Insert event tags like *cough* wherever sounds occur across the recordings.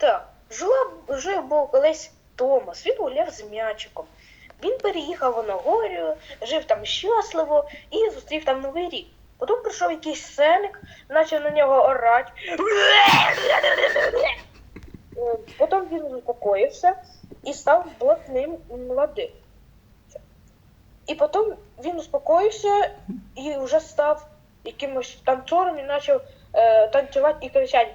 Так, жила, жив був колись Томас, він гуляв з м'ячиком. Він переїхав у Нагорію, жив там щасливо і зустрів там новий рік. Потім прийшов якийсь сеник, почав на нього орати. Потім він заспокоївся і став блатним молодим. І потім він успокоївся і вже став якимось танцором і почав е, танцювати і кричати.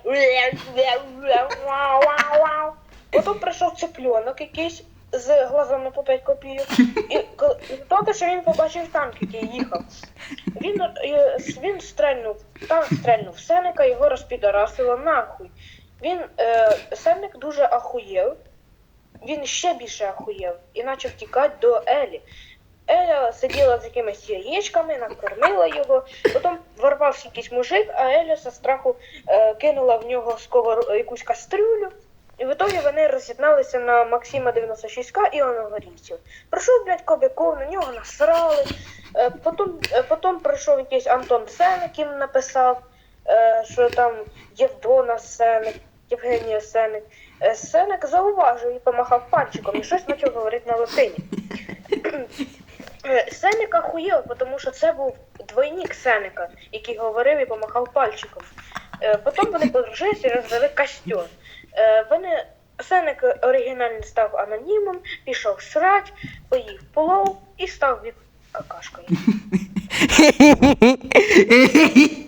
Потім прийшов цыпленок якийсь з глазами по 5 копійок. І коли- що він побачив танк, який їхав. Він, е, він стрельнув, танк стрельнув Сеника, його розпідорасило нахуй. Він, е, дуже ахуєв, він ще більше ахуєв і почав тікати до Елі. Еля сиділа з якимись яєчками, накормила його, потім ворвався якийсь мужик, а Еля зі страху е, кинула в нього сковор... якусь кастрюлю. І в ітогі вони роз'єдналися на Максима 96К і Оногорійців. Прийшов, блядь, Кобяков, на нього насрали. Е, потім, е, потім прийшов якийсь Антон Сеник, їм написав, е, що там Євдона Сеник, Євгенія Сеник. Е, Сеник зауважив і помахав пальчиком і щось почав говорити на латині. Е, хуїв, хуєв, тому що це був двойник Сенека, який говорив і помахав пальчиком. Е, Потім вони подружилися і розвели костер. Е, Вони Сенек оригінально став анонімом, пішов срать, поїв полов і став від какашкою. *laughs*